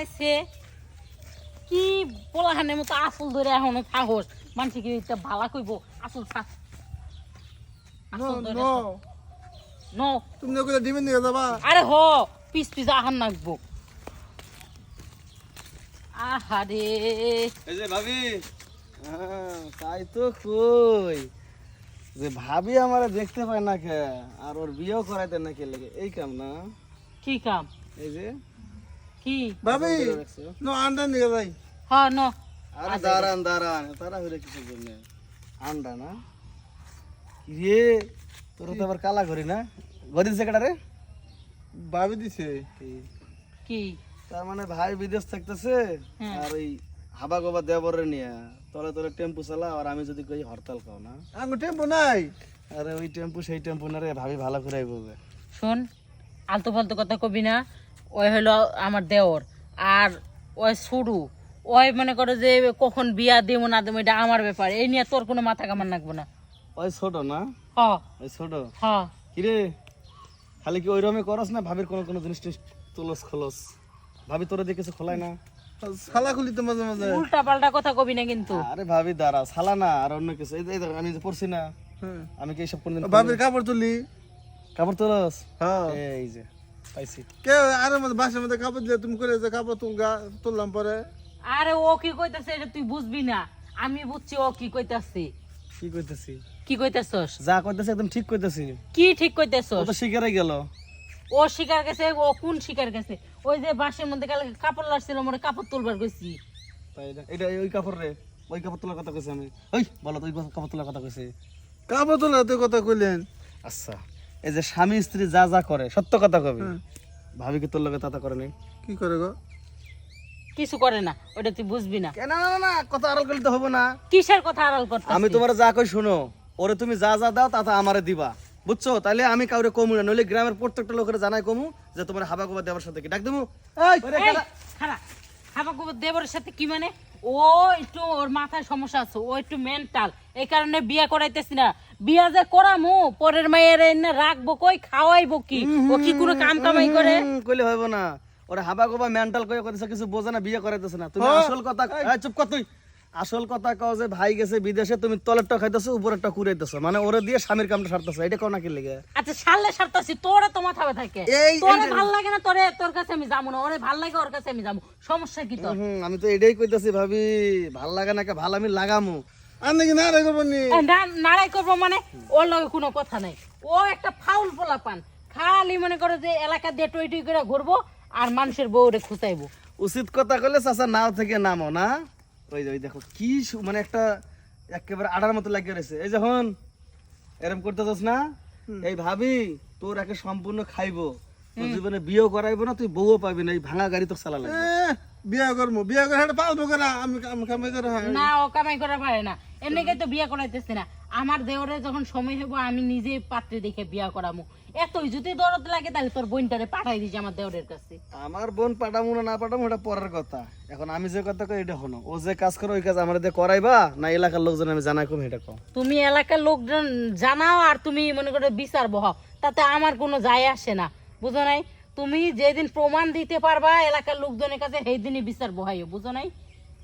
আইছে কি পোলাহানের মতো আসল ধরে এখনও সাহস মানুষ কি এটা ভালা কইব? আসল থাক নো আসল ধরে নো। নো। তুমি ওগুলো ডিমের নিয়ে যাবা। আরে হ পিস পিস আহার নাকবো আহারে এই যে ভাবি হ্যাঁ, তাই তো কই। যে ভাবি আমারে দেখতে পায় না কে আর ওর বিয়েও করাইতে না কে লেগে এই কাম না? কি কাম? এই যে কি? ভাবি নো আন্ডা নিয়ে যাই। হ ন। আরে দাঁড়ান দাঁড়ান তারা হইলে কিছু জন্য? আন্ডা না? রে তোর তো আবার কালা করি না? সেক্রেটারে ভাবি দিছে। কি? তার মানে ভাই বিদেশ থাকতেছে। হ্যাঁ। আর ওই হাবা গোবা দেবরে নিয়ে তলে তলে টেম্পু চালা আর আমি যদি কই হরতাল খাও না। আঙ্গু টেম্পো নাই। আরে ওই টেম্পু সেই টেম্পু না রে ভাবি ভালো করে আইবো বে। শোন আলতু ফালতু কথা কবি না। ওই হলো আমার দেওর আর ওই শুরু ওই মনে করে যে কখন বিয়া দেবো না দেবো এটা আমার ব্যাপার। এই নিয়ে তোর কোনো মাথা কামান রাখব না। ওই ছোট না? হ। ওই ছোট? হ। কিরে? খালি কি ওই রকমই করস না ভাবির কোনো কোনো জিনিস তুলস খোলস? ভাবি তোরা দিয়ে কিছু খোলায় না? সালা খুলি তো মাঝে মাঝে। উল্টা পাল্টা কথা কবি না কিন্তু। আরে ভাবি দাঁড়া সালা না আর অন্য কিছু। এই দেখ, আমি যে পড়ছি না হ্যাঁ। আমি কি এইসব কোনদিন ভাবির কাপড় তুলি। কাপড় তুলস? হ্যাঁ এই যে। পাইছি। কে আরে মধ্যে বাসার মধ্যে কাপড় দিলে তুমি করে যে কাপড় তুলগা তুললাম পরে। আরে ও কি কইতাছে এটা তুই বুঝবি না। আমি বুঝছি ও কি কইতাছে। কি কইতেছি? কি কইতাছস? যা কইতেছি একদম ঠিক কইতেছি। কি ঠিক ও তো শিকারে গেল। ও শিকার গেছে ও কোন শিকার গেছে? ওই যে বাসের মধ্যে কালকে কাপড় লাগছিল মরে কাপড় তুলবার গেছি তাই না? এটা ওই কাপড় রে ওই কাপড় তোলার কথা কইছি আমি। ওই বলো তো ওই কাপড় তোলার কথা কইছি। কাপড় তোলা তো কথা কইলেন। আচ্ছা। এই যে স্বামী স্ত্রী যা যা করে সত্য কথা কবি। ভাবি কি তোর লগে তাতা করে নাই? কি করে গো? কিছু করে না ওটা তুই বুঝবি না। কেন না কথা আড়াল করলে তো হবে না। কিসের কথা আড়াল করতে আমি তোমার যা কই শোনো ওরে তুমি যা যা দাও তা তা আমারে দিবা। বুঝছ? তাহলে আমি কাউরে কমু না নইলে গ্রামের প্রত্যেকটা লোকের জানাই কমু যে তোমার হাবা গোবা দেওয়ার সাথে কি। ডাক দেবো হাবা দেবরের সাথে কি মানে? ও একটু ওর মাথায় সমস্যা আছে ও একটু মেন্টাল এই কারণে বিয়া করাইতেছি না। বিয়া যে করামু পরের মায়ের এনে রাখব কই খাওয়াইবো কি? ও কি কোনো কাম কামাই করে? কইলে হইব না। ওরে হাবা গোবা মেন্টাল কই কইতেছে কিছু বোঝে না বিয়ে করাইতেছে না। তুমি। আসল কথা চুপ কর তুই। আসল কথা কও যে ভাই গেছে বিদেশে তুমি তলেরটা খাইতেছো উপরেরটা কুড়াইতেছো মানে ওরে দিয়ে স্বামীর কামটা সারতেছো এটা কোনা কি লাগে? আচ্ছা সারলে সারতাছি তোরা তো মাথা ব্যথা থাকে এই- তোরে ভালো লাগে না তোরে তোর কাছে আমি যাব না। ওরে ভালো লাগে ওর কাছে আমি যাব। সমস্যা কি তোর? হুম আমি তো এটাই কইতাছি ভাবি ভালো লাগে না কে ভালো আমি লাগামু। আর নাকি না রে করব নি এই না- নাড়াই করব মানে ওর লগে কোনো কথা নাই। ও একটা ফাউল পোলা পান। খালি মনে করো যে এলাকা দিয়ে টই টই করে ঘুরবো আর মানুষের বউরে খুঁচাইবো। উচিত কথা কইলে চাচা নাও থেকে নামো না? ওই যে ওই দেখো কি মানে একটা একেবারে আড়ার মতো লাগিয়ে রয়েছে। এই যখন এরম করতেছস না? এই ভাবি তোর একে সম্পূর্ণ খাইবো। তোর জীবনে বিয়েও করাইবো না তুই বউও পাবি না এই ভাঙা গাড়ি তো চালা লাগবে। বিয়া করব বিয়া করে হাঁটা পালবো করে আমি আমি কামাই করে হ্যাঁ। না ও কামাই করা পারে না। এমনিকে তো বিয়া করাইতেছে না। আমার দেওরে যখন সময় হইব আমি নিজে পাত্রে দেখে বিয়া করামু। এতই যদি দরদ লাগে তাহলে তোর বোনটারে পাঠাই দিছি আমার দেওরের কাছে। আমার বোন পাঠামু না না পাঠামু এটা পরের কথা। এখন আমি যে কথা কই এটা হলো ও যে কাজ করে ওই কাজ আমার দিয়ে করাইবা না এলাকার লোকজন আমি জানাই কম এটা কম তুমি এলাকার লোকজন জানাও আর তুমি মনে করো বিচার বহাও। তাতে আমার কোনো যায় আসে না। বুঝো নাই? তুমি যেদিন প্রমাণ দিতে পারবা এলাকার লোকজনের কাছে সেই দিনই বিচার বহাইও বুঝো নাই?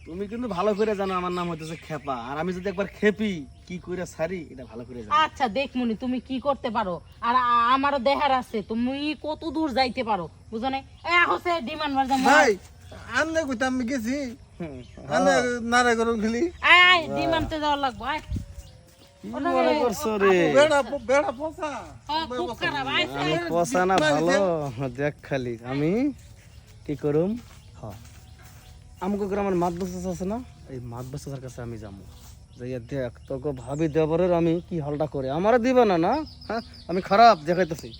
তুমি কিন্তু ভালো করে জানো আমার নাম হইতেছে খেপা। আর আমি যদি একবার খেপি কি করে সারি এটা ভালো করে জানো। আচ্ছা দেখমুনি তুমি কি করতে পারো? আর আমারও দেহার আছে তুমি কত দূর যাইতে পারো বুঝো নাই? এ হচ্ছে ডিমান্ড বাজার ভাই আন্নে কইতে আমি গেছি। আন্নে নারে করুন খালি। আয় আয় ডিমান্ডতে যাওয়া লাগবো আয়। মনে করছ রে? হ্যাঁ, খুব খারাপ। আয় আমি পচা না ভালো। দেখ খালি আমি কি করুম? হ। আমাকে গ্রামের মাত বসাস আছে না? এই কাছে আমি যাব। যাইয়া দেখ তোকে ভাবি দেবরের আমি কি হলটা করে। আমার দিবে না না? হ্যাঁ আমি খারাপ দেখাইতেছি।